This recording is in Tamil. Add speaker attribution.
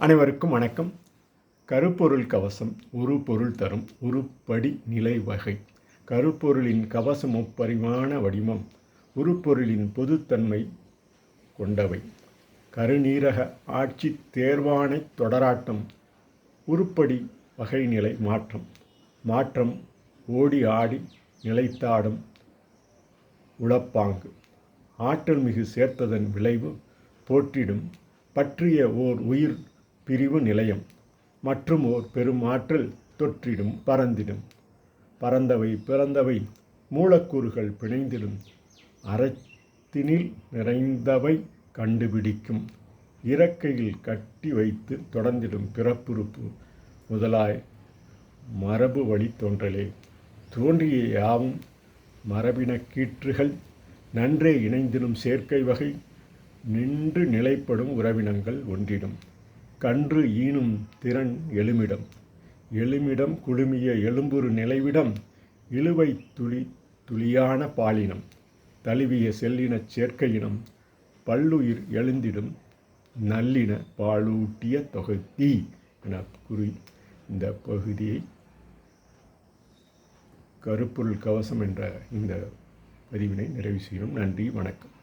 Speaker 1: அனைவருக்கும் வணக்கம். கருப்பொருள் கவசம் ஒரு பொருள் தரும் உருப்படி நிலை வகை. கருப்பொருளின் கவச முப்பரிமாண வடிவம் உருப்பொருளின் பொதுத்தன்மை கொண்டவை. கருநீரக ஆட்சி தேர்வானை தொடராட்டம் உருப்படி வகைநிலை மாற்றம். மாற்றம் ஓடி ஆடி நிலைத்தாடும் உளப்பாங்கு. ஆற்றல் மிகு சேர்த்ததன் விளைவு போற்றிடும். பற்றிய ஓர் உயிர் பிரிவு நிலையம். மற்றும் ஓர் பெருமாற்றல் தொற்றிடும் பறந்திடும். பறந்தவை பிறந்தவை மூலக்கூறுகள் பிணைந்திடும். அறத்தினில் நிறைந்தவை கண்டுபிடிக்கும். இறக்கையில் கட்டி வைத்து தொடர்ந்திடும் பிறப்புறுப்பு. முதலாய் மரபு வழி தோன்றலே. தோன்றிய யாவும் மரபின கீற்றுகள் நன்றே இணைந்திடும் சேர்க்கை வகை நின்று நிலைப்படும் உறவினங்கள் ஒன்றிடும். கன்று ஈனும் திறன் எழுமிடம் எழுமிடம் குழுமிய எலும்புரு நிலைவிடம் இழுவை துளி துளியான பாலினம். தழுவிய செல்லினச் சேர்க்கையினம் பல்லுயிர் எழுந்திடும் நல்லின பாலூட்டிய தொகுதி என கூறி இந்த பகுதியை கருப்பொருள் கவசம் என்ற இந்த பதிவினை நிறைவு செய்யும் நன்றி வணக்கம்.